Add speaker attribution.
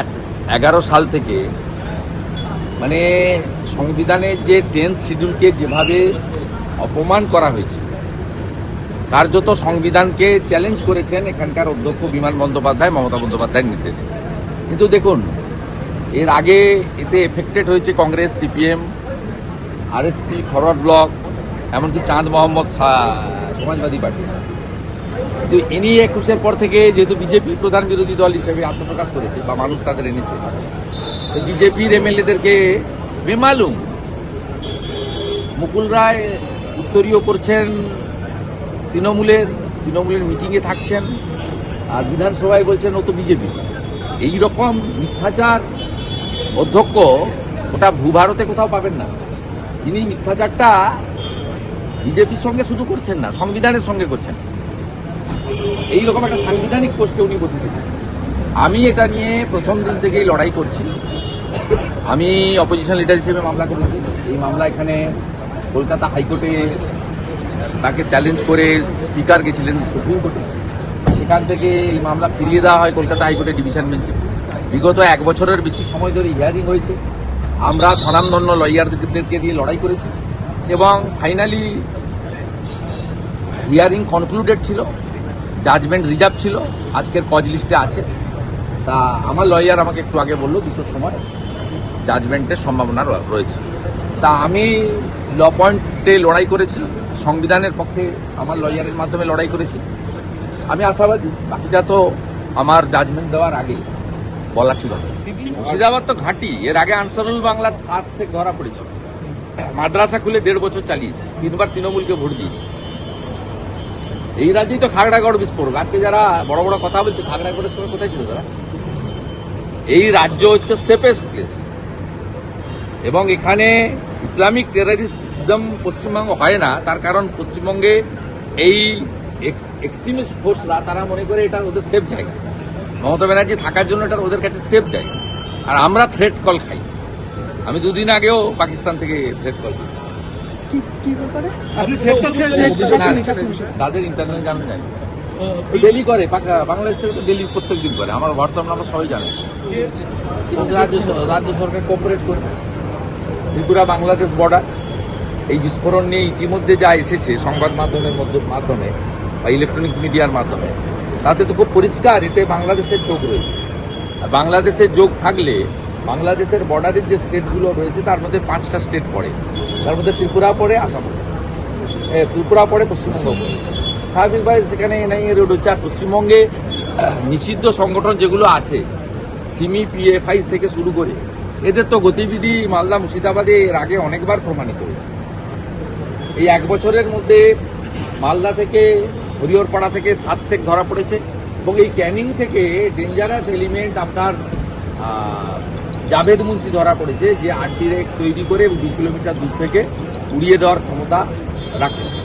Speaker 1: এক এগারো সাল থেকে মানে সংবিধানের যে টেন্থ শিডিউলকে যেভাবে অপমান করা হয়েছে, কার্যত সংবিধানকে চ্যালেঞ্জ করেছেন এখানকার অধ্যক্ষ বিমান বন্দ্যোপাধ্যায়, মমতা বন্দ্যোপাধ্যায়ের নির্দেশে। কিন্তু দেখুন, এর আগে এতে এফেক্টেড হয়েছে কংগ্রেস, সিপিএম আর আরএসপি ফরওয়ার্ড ব্লক, এমনকি চাঁদ মোহাম্মদ সমাজবাদী পার্টি। কিন্তু ইনি একুশের পর থেকে যেহেতু বিজেপি প্রধান বিরোধী দল হিসেবে আত্মপ্রকাশ করেছে, বা মানুষ তাদের এনেছে, তো বিজেপির এমএলএদেরকে বেমালুম। মুকুল রায় উত্তরীয় করছেন তৃণমূলের তৃণমূলের মিটিংয়ে থাকছেন, আর বিধানসভায় বলছেন ও তো বিজেপি। এই রকম মিথ্যাচার অধ্যক্ষ ওটা ভূভারতে কোথাও পাবেন না। তিনি মিথ্যাচারটা বিজেপির সঙ্গে শুধু করছেন না, সংবিধানের সঙ্গে করছেন। এই রকম একটা সাংবিধানিক পোস্টে উনি বসে থাকেন আমি এটা নিয়ে প্রথম দিন থেকেই লড়াই করছি। আমি অপোজিশন লিডার হিসেবে মামলা করেছি। এই মামলা এখানে কলকাতা হাইকোর্টে তাকে চ্যালেঞ্জ করে স্পিকার গেছিলেন সুপ্রিম কোর্টে। সেখান থেকে এই মামলা ফিরিয়ে দেওয়া হয় কলকাতা হাইকোর্টের ডিভিশন বেঞ্চে বিগত এক বছরের বেশি সময় ধরে হিয়ারিং হয়েছে। আমরা স্বনামধন্য লয়ারদেরকে দিয়ে লড়াই করেছি। এবং ফাইনালি হিয়ারিং কনক্লুডেড ছিল। জাজমেন্ট রিজার্ভ ছিল, আজকের কজ লিস্টে আছে। তা আমার লয়ার আমাকে একটু আগে বলল দুটোর সময় জাজমেন্টের সম্ভাবনা রয়েছে। তা আমি ল পয়েন্টে লড়াই করেছি, সংবিধানের পক্ষে আমার লয়ারের মাধ্যমে লড়াই করেছি। আমি আশাবাদী, বাকিটা তো আমার জাজমেন্ট দেওয়ার আগে বলা ঠিক হবে মুর্শিদাবাদ তো ঘাঁটি, এর আগে আনসারুল বাংলা সাত থেকে ধরা পড়েছিল। মাদ্রাসা খুলে দেড় বছর চালিয়েছে, তিনবার তৃণমূলকে ভোট দিয়েছে। এই রাজ্যেই তো খাগড়াগড় বিস্ফোরক। আজকে যারা বড় বড় কথা বলছে খাগড়াগড়ের সময় কোথায় ছিল তারা? এই রাজ্য হচ্ছে সেফেস্ট প্লেস এবং এখানে ইসলামিক টেরারিজম পশ্চিমবঙ্গ হয় না, তার কারণ পশ্চিমবঙ্গে এই এক্সট্রিমিস্ট ফোর্সরা তারা মনে করে এটা ওদের সেফ জায়গা। মমতা ব্যানার্জি থাকার জন্য এটা ওদের কাছে সেফ জায়গা। আর আমরা থ্রেট কল খাই। আমি দুদিন আগেও পাকিস্তান থেকে থ্রেট কল খাই
Speaker 2: কি ব্যাপারে?
Speaker 3: আপনি
Speaker 1: তাদের ইন্টারনেট জানেন জানি ডেলি করে বাংলাদেশ থেকে তো ডেলি প্রত্যেক দিন করে। আমার হোয়াটসঅ্যাপ নাম্বার সবাই জানে। রাজ্য সরকার কোঅপারেট করে। ত্রিপুরা বাংলাদেশ বর্ডার এই বিস্ফোরণ নিয়ে ইতিমধ্যে যা এসেছে সংবাদ মাধ্যমের মধ্য- মাধ্যমে বা ইলেকট্রনিক্স মিডিয়ার মাধ্যমে তাতে তো খুব পরিষ্কার এতে বাংলাদেশের যোগ রয়েছে। আর বাংলাদেশের যোগ থাকলে বাংলাদেশের বর্ডারের যে স্টেটগুলো রয়েছে, তার মধ্যে পাঁচটা স্টেট পড়ে। তার মধ্যে ত্রিপুরা পড়ে, আসাম পড়ে। ত্রিপুরা পড়ে, পশ্চিমবঙ্গ পড়ে। স্বাভাবিকভাবে সেখানে এনআইএ রোড হচ্ছে। আর পশ্চিমবঙ্গে, নিষিদ্ধ সংগঠন যেগুলো আছে, সিমি পিএফআই থেকে শুরু করে, এদের তো গতিবিধি মালদা মুর্শিদাবাদে এর আগে অনেকবার প্রমাণিত হয়েছে। এই এক বছরের মধ্যে মালদা থেকে হরিহরপাড়া থেকে সাত সেক ধরা পড়েছে এবং এই ক্যানিং থেকে ডেঞ্জারাস এলিমেন্ট আপনার জাভেদ মুন্সি ধরা পড়েছে, যে আর্টি রেক তৈরি করে এবং দু কিলোমিটার দূর থেকে উড়িয়ে দেওয়ার ক্ষমতা রাখে।